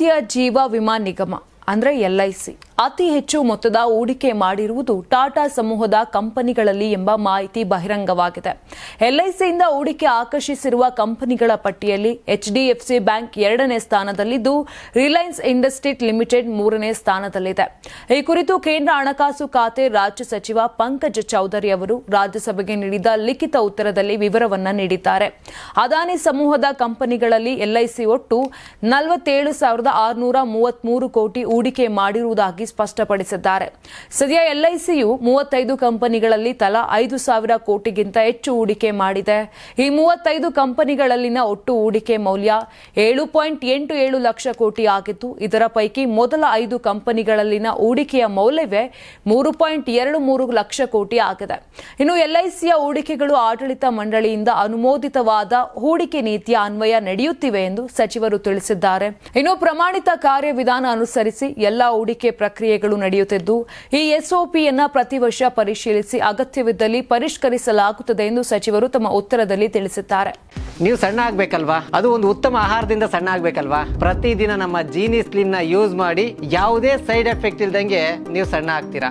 ಭಾರತೀಯ ಜೀವ ವಿಮಾ ನಿಗಮ ಅಂದರೆ ಎಲ್ ಐ ಎಲ್ಐಸಿ ಅತಿ ಹೆಚ್ಚು ಮೊತ್ತದ ಹೂಡಿಕೆ ಮಾಡಿರುವುದು ಟಾಟಾ ಸಮೂಹದ ಕಂಪನಿಗಳಲ್ಲಿ ಎಂಬ ಮಾಹಿತಿ ಬಹಿರಂಗವಾಗಿದೆ. ಎಲ್ಐಸಿಯಿಂದ ಹೂಡಿಕೆ ಆಕರ್ಷಿಸಿರುವ ಕಂಪನಿಗಳ ಪಟ್ಟಿಯಲ್ಲಿ ಎಚ್ಡಿಎಫ್ಸಿ ಬ್ಯಾಂಕ್ ಎರಡನೇ ಸ್ಥಾನದಲ್ಲಿದ್ದು, ರಿಲಯನ್ಸ್ ಇಂಡಸ್ಟ್ರೀಟ್ ಲಿಮಿಟೆಡ್ ಮೂರನೇ ಸ್ಥಾನದಲ್ಲಿದೆ. ಈ ಕುರಿತು ಕೇಂದ್ರ ಹಣಕಾಸು ಖಾತೆ ರಾಜ್ಯ ಸಚಿವ ಪಂಕಜ್ ಚೌಧರಿ ಅವರು ರಾಜ್ಯಸಭೆಗೆ ನೀಡಿದ ಲಿಖಿತ ಉತ್ತರದಲ್ಲಿ ವಿವರವನ್ನ ನೀಡಿದ್ದಾರೆ. ಅದಾನಿ ಸಮೂಹದ ಕಂಪನಿಗಳಲ್ಲಿ ಎಲ್ಐಸಿ ಒಟ್ಟು ನಲವತ್ತೇಳು ಸಾವಿರದ ಆರುನೂರ ಮೂವತ್ಮೂರು ಕೋಟಿ ಹೂಡಿಕೆ ಮಾಡಿರುವುದಾಗಿ ಸ್ಪಷ್ಟಪಡಿಸಿದ್ದಾರೆ. ಸದ್ಯ ಎಲ್ಐಸಿಯು ಮೂವತ್ತೈದು ಕಂಪನಿಗಳಲ್ಲಿ ತಲಾ ಐದು ಸಾವಿರ ಕೋಟಿಗಿಂತ ಹೆಚ್ಚು ಹೂಡಿಕೆ ಮಾಡಿದೆ. ಈ ಮೂವತ್ತೈದು ಕಂಪನಿಗಳಲ್ಲಿನ ಒಟ್ಟು ಹೂಡಿಕೆ ಮೌಲ್ಯ ಏಳು ಪಾಯಿಂಟ್ ಎಂಟು ಏಳು ಲಕ್ಷ ಕೋಟಿ ಆಗಿತ್ತು. ಇದರ ಪೈಕಿ ಮೊದಲ ಐದು ಕಂಪನಿಗಳಲ್ಲಿನ ಹೂಡಿಕೆಯ ಮೌಲ್ಯವೇ ಮೂರು ಪಾಯಿಂಟ್ ಎರಡು ಮೂರು ಲಕ್ಷ ಕೋಟಿ ಆಗಿದೆ. ಇನ್ನು ಎಲ್ಐಸಿಯ ಹೂಡಿಕೆಗಳು ಆಡಳಿತ ಮಂಡಳಿಯಿಂದ ಅನುಮೋದಿತವಾದ ಹೂಡಿಕೆ ನೀತಿಯ ಅನ್ವಯ ನಡೆಯುತ್ತಿವೆ ಎಂದು ಸಚಿವರು ತಿಳಿಸಿದ್ದಾರೆ. ಇನ್ನು ಪ್ರಮಾಣಿತ ಕಾರ್ಯವಿಧಾನ ಅನುಸರಿಸಿ ಎಲ್ಲಾ ಹೂಡಿಕೆ ಪ್ರಕ್ರಿಯೆಗಳು ನಡೆಯುತ್ತಿದ್ದು, ಈ ಎಸ್ಒಪಿಯನ್ನು ಪ್ರತಿ ವರ್ಷ ಪರಿಶೀಲಿಸಿ ಅಗತ್ಯವಿದ್ದಲ್ಲಿ ಪರಿಷ್ಕರಿಸಲಾಗುತ್ತದೆ ಎಂದು ಸಚಿವರು ತಮ್ಮ ಉತ್ತರದಲ್ಲಿ ತಿಳಿಸಿದ್ದಾರೆ. ನೀವು ಸಣ್ಣ ಆಗ್ಬೇಕಲ್ವಾ? ಅದು ಒಂದು ಉತ್ತಮ ಆಹಾರದಿಂದ ಸಣ್ಣ ಆಗ್ಬೇಕಲ್ವಾ? ಪ್ರತಿದಿನ ನಮ್ಮ ಜೀನಿ ಸ್ಲಿಮ್ನ ಯೂಸ್ ಮಾಡಿ ಯಾವುದೇ ಸೈಡ್ ಎಫೆಕ್ಟ್ ಇಲ್ದಂಗೆ ನೀವು ಸಣ್ಣ ಆಗ್ತೀರಾ?